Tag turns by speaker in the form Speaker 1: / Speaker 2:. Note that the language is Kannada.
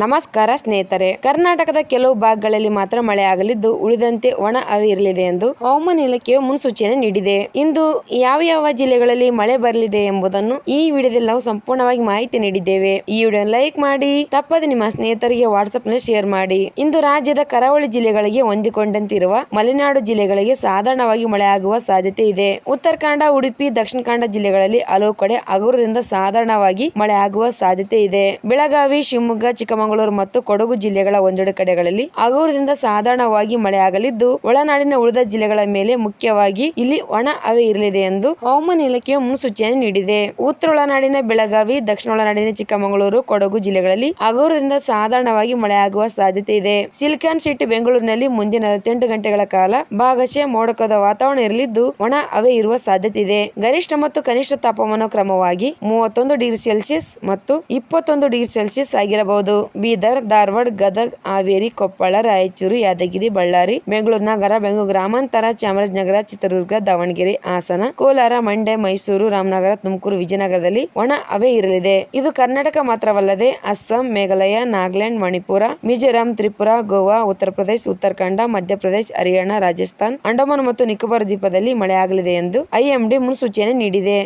Speaker 1: ನಮಸ್ಕಾರ ಸ್ನೇಹಿತರೆ. ಕರ್ನಾಟಕದ ಕೆಲವು ಭಾಗಗಳಲ್ಲಿ ಮಾತ್ರ ಮಳೆ ಆಗಲಿದ್ದು ಉಳಿದಂತೆ ಒಣ ಹವೆ ಇರಲಿದೆ ಎಂದು ಹವಾಮಾನ ಇಲಾಖೆಯು ಮುನ್ಸೂಚನೆ ನೀಡಿದೆ. ಇಂದು ಯಾವ ಯಾವ ಜಿಲ್ಲೆಗಳಲ್ಲಿ ಮಳೆ ಬರಲಿದೆ ಎಂಬುದನ್ನು ಈ ವಿಡಿಯೋದಲ್ಲಿ ನಾವು ಸಂಪೂರ್ಣವಾಗಿ ಮಾಹಿತಿ ನೀಡಿದ್ದೇವೆ. ಈ ವಿಡಿಯೋ ಲೈಕ್ ಮಾಡಿ, ತಪ್ಪದೆ ನಿಮ್ಮ ಸ್ನೇಹಿತರಿಗೆ ವಾಟ್ಸ್ಆಪ್ನಲ್ಲಿ ಶೇರ್ ಮಾಡಿ. ಇಂದು ರಾಜ್ಯದ ಕರಾವಳಿ ಜಿಲ್ಲೆಗಳಿಗೆ ಹೊಂದಿಕೊಂಡಂತಿರುವ ಮಲೆನಾಡು ಜಿಲ್ಲೆಗಳಿಗೆ ಸಾಧಾರಣವಾಗಿ ಮಳೆ ಆಗುವ ಸಾಧ್ಯತೆ ಇದೆ. ಉತ್ತರ ಕನ್ನಡ, ಉಡುಪಿ, ದಕ್ಷಿಣ ಕನ್ನಡ ಜಿಲ್ಲೆಗಳಲ್ಲಿ ಹಲವು ಕಡೆ ಹಗುರದಿಂದ ಸಾಧಾರಣವಾಗಿ ಮಳೆ ಆಗುವ ಸಾಧ್ಯತೆ ಇದೆ. ಬೆಳಗಾವಿ, ಶಿವಮೊಗ್ಗ, ಚಿಕ್ಕಮಗಳೂರು ಮತ್ತು ಕೊಡಗು ಜಿಲ್ಲೆಗಳ ಒಂದೆರಡು ಕಡೆಗಳಲ್ಲಿ ಹಗುರದಿಂದ ಸಾಧಾರಣವಾಗಿ ಮಳೆಯಾಗಲಿದ್ದು, ಒಳನಾಡಿನ ಉಳಿದ ಜಿಲ್ಲೆಗಳ ಮೇಲೆ ಮುಖ್ಯವಾಗಿ ಇಲ್ಲಿ ಒಣ ಹವೆ ಇರಲಿದೆ ಎಂದು ಹವಾಮಾನ ಇಲಾಖೆಯು ಮುನ್ಸೂಚನೆ ನೀಡಿದೆ. ಉತ್ತರ ಒಳನಾಡಿನ ಬೆಳಗಾವಿ, ದಕ್ಷಿಣ ಒಳನಾಡಿನ ಚಿಕ್ಕಮಗಳೂರು, ಕೊಡಗು ಜಿಲ್ಲೆಗಳಲ್ಲಿ ಹಗುರದಿಂದ ಸಾಧಾರಣವಾಗಿ ಮಳೆಯಾಗುವ ಸಾಧ್ಯತೆ ಇದೆ. ಸಿಲಿಕಾನ್ ಸಿಟಿ, ಬೆಂಗಳೂರಿನಲ್ಲಿ ಮುಂದಿನ ನಲವತ್ತೆಂಟು ಗಂಟೆಗಳ ಕಾಲ ಭಾಗಶಃ ಮೋಡಕದ ವಾತಾವರಣ ಇರಲಿದ್ದು, ಒಣ ಹವೆ ಇರುವ ಸಾಧ್ಯತೆ ಇದೆ. ಗರಿಷ್ಠ ಮತ್ತು ಕನಿಷ್ಠ ತಾಪಮಾನ ಕ್ರಮವಾಗಿ ಮೂವತ್ತೊಂದು ಡಿಗ್ರಿ ಸೆಲ್ಸಿಯಸ್ ಮತ್ತು ಇಪ್ಪತ್ತೊಂದು ಡಿಗ್ರಿ ಸೆಲ್ಸಿಯಸ್ ಆಗಿರಬಹುದು. ಬೀದರ್, ಧಾರವಾಡ, ಗದಗ, ಹಾವೇರಿ, ಕೊಪ್ಪಳ, ರಾಯಚೂರು, ಯಾದಗಿರಿ, ಬಳ್ಳಾರಿ, ಬೆಂಗಳೂರು ನಗರ, ಬೆಂಗಳೂರು ಗ್ರಾಮಾಂತರ, ಚಾಮರಾಜನಗರ, ಚಿತ್ರದುರ್ಗ, ದಾವಣಗೆರೆ, ಹಾಸನ, ಕೋಲಾರ, ಮಂಡ್ಯ, ಮೈಸೂರು, ರಾಮನಗರ, ತುಮಕೂರು, ವಿಜಯನಗರದಲ್ಲಿ ಒಣ ಹವೆ ಇರಲಿದೆ. ಇದು ಕರ್ನಾಟಕ ಮಾತ್ರವಲ್ಲದೆ ಅಸ್ಸಾಂ, ಮೇಘಾಲಯ, ನಾಗಾಲ್ಯಾಂಡ್, ಮಣಿಪುರ, ಮಿಜೋರಾಂ, ತ್ರಿಪುರ, ಗೋವಾ, ಉತ್ತರ ಪ್ರದೇಶ, ಉತ್ತರಾಖಂಡ ಮಧ್ಯಪ್ರದೇಶ ಹರಿಯಾಣ, ರಾಜಸ್ಥಾನ್, ಅಂಡಮಾನ್ ಮತ್ತು ನಿಕೋಬಾರ್ ದ್ವೀಪದಲ್ಲಿ ಮಳೆಯಾಗಲಿದೆ ಎಂದು ಐಎಂಡಿ ಮುನ್ಸೂಚನೆ ನೀಡಿದೆ.